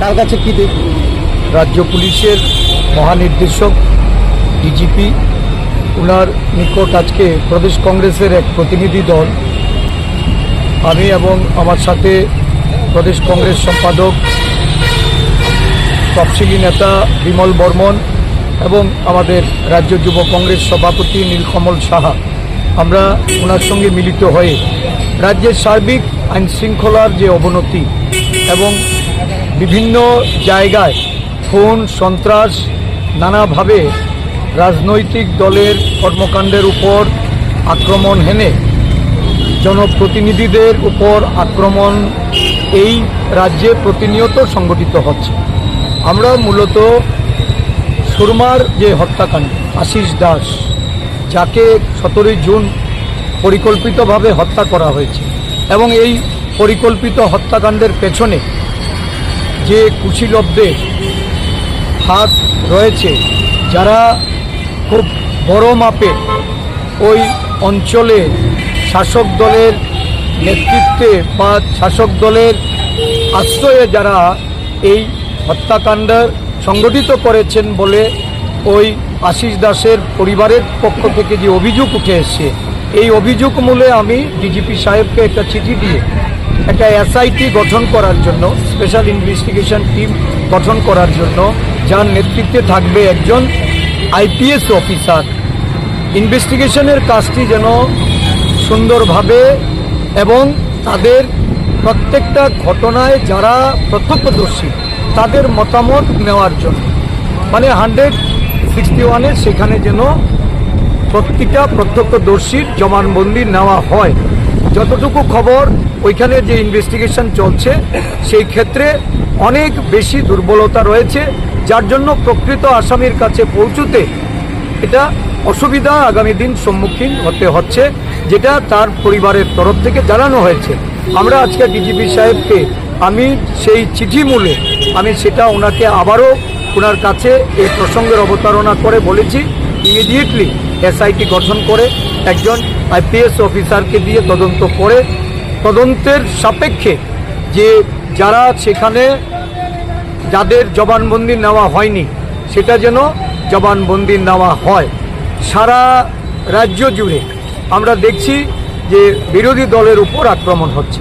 তার কাছে কি দেখ রাজ্য পুলিশের মহানির্দেশক ডিজিপি ওনার নিকট আজকে প্রদেশ কংগ্রেসের এক প্রতিনিধি দল। আমি এবং আমার সাথে প্রদেশ কংগ্রেস সম্পাদক, তফসিলি নেতা বিমল বর্মন এবং আমাদের রাজ্য যুব কংগ্রেস সভাপতি নীলকমল সাহা। আমরা ওনার সঙ্গে মিলিত হয়ে, রাজ্যের সার্বিক আইন শৃঙ্খলার যে অবনতি এবং বিভিন্ন জায়গায় খুন, সন্ত্রাস নানাভাবে রাজনৈতিক দলের কর্মকাণ্ডের উপর আক্রমণ হেনে জনপ্রতিনিধিদের উপর আক্রমণ এই রাজ্যে প্রতিনিয়ত সংগঠিত হচ্ছে। আমরা মূলত সুরমার যে হত্যাকাণ্ড, আশিস দাস, যাকে সতেরোই জুন পরিকল্পিতভাবে হত্যা করা হয়েছে এবং এই পরিকল্পিত হত্যাকাণ্ডের পেছনে যে কুশীলবদের হাত রয়েছে, যারা খুব বড় মাপে ওই অঞ্চলে শাসক দলের নেতৃত্বে বা শাসক দলের আশ্রয়ে যারা এই হত্যাকাণ্ড সংগঠিত করেছেন বলে ওই আশিস দাসের পরিবারের পক্ষ থেকে যে অভিযোগ উঠে এসছে, এই অভিযোগ মূলে আমি ডিজিপি সাহেবকে একটা চিঠি দিয়ে একটা এসআইটি গঠন করার জন্য স্পেশাল ইনভেস্টিগেশন টিম গঠন করার জন্য, যার নেতৃত্বে থাকবে একজন আইপিএস অফিসার ইনভেস্টিগেশনের কাজটি যেন সুন্দরভাবে এবং তাদের প্রত্যেকটা ঘটনায় যারা প্রত্যক্ষদর্শী, তাদের মতামত নেওয়ার জন্য। মানে হান্ড্রেড সিক্সটি ওয়ানের সেখানে যেন প্রত্যেকটা প্রত্যক্ষদর্শীর জবানবন্দি নেওয়া হয়। যতটুকু খবর ওইখানে যে ইনভেস্টিগেশন চলছে, সেই ক্ষেত্রে অনেক বেশি দুর্বলতা রয়েছে, যার জন্য প্রকৃত আসামির কাছে পৌঁছতে এটা অসুবিধা আগামী দিন সম্মুখীন হতে হচ্ছে, যেটা তার পরিবারের তরফ থেকে জানানো হয়েছে। আমরা আজকে ডিজিপি সাহেবকে, আমি সেই চিঠি মূলে, আমি সেটা ওনাকে আবারও ওনার কাছে এই প্রসঙ্গের অবতারণা করে বলেছি। ইমিডিয়েটলি এসআইটি গঠন করে একজন আইপিএস অফিসারকে দিয়ে তদন্ত করে তদন্তের সাপেক্ষে যে যারা সেখানে যাদের জবানবন্দি নেওয়া হয়নি, সেটা যেন জবানবন্দি নেওয়া হয়। সারা রাজ্য জুড়ে আমরা দেখছি যে বিরোধী দলের উপর আক্রমণ হচ্ছে।